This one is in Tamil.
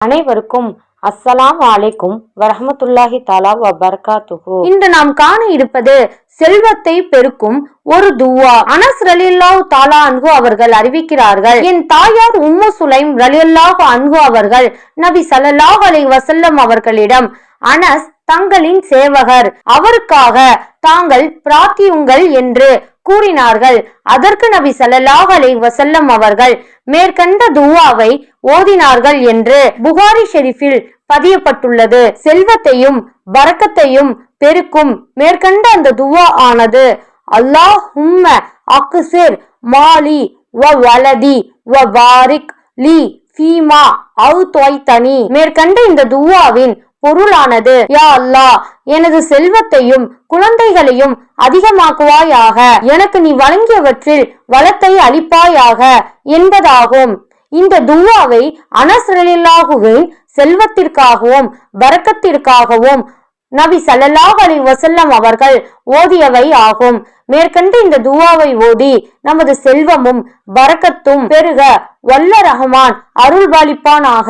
அனைவருக்கும் அஸ்ஸலாம் வலைக்கும் வரஹமத்துல்லாஹி தாலா வபர்காத்துகு இன்று நாம் காண இருப்பது செல்வத்தை பெருக்கும் ஒரு துவா. அனஸ் ரலியல்லாஹு தாலா அன்ஹு அவர்கள் அறிவிக்கிறார்கள் என் தாயார் உம்மு சுலைம் ரலியல்லாஹு அன்ஹு அவர்கள் நபி ஸல்லல்லாஹு அலை வசல்லம் அவர்களிடம் அனஸ் தங்களின் சேவகர் அவருக்காக தாங்கள் பிரார்த்தியுங்கள் என்று கூறினார்கள். அதற்கு நபி ஸல்லல்லாஹு அலை வசல்லம் அவர்கள் மேற்கண்ட துவாவை ஓதினார்கள் என்று புகாரி ஷெரீஃபில் பதியப்பட்டுள்ளது. செல்வத்தையும் வரக்கத்தையும் பெருக்கும் மேற்கண்ட அந்த துவா ஆனது அல்லாஹ் உம்ம அக்குசிர் மாலி வ வலதி வ பாரிக் லி ஃபீமா அவு தொய்தனி மேற்கண்ட இந்த துவாவின் பொருளானது யா அல்லாஹ் எனது செல்வத்தையும் குழந்தைகளையும் அதிகமாக்குவாயாக எனக்கு நீ வழங்கியவற்றில் வளத்தை அளிப்பாயாக என்பதாகும். இந்த துவாவை அனஸ் செல்வத்திற்காகவும் வரக்கத்திற்காகவும் நபி ஸல்லல்லாஹு அலி வசல்லம் அவர்கள் ஓதியவை ஆகும். மேற்கண்டு இந்த துவாவை ஓதி நமது செல்வமும் வரக்கத்தும் பெருக. வல்ல ரஹ்மான் அருள்பாலிப்பானாக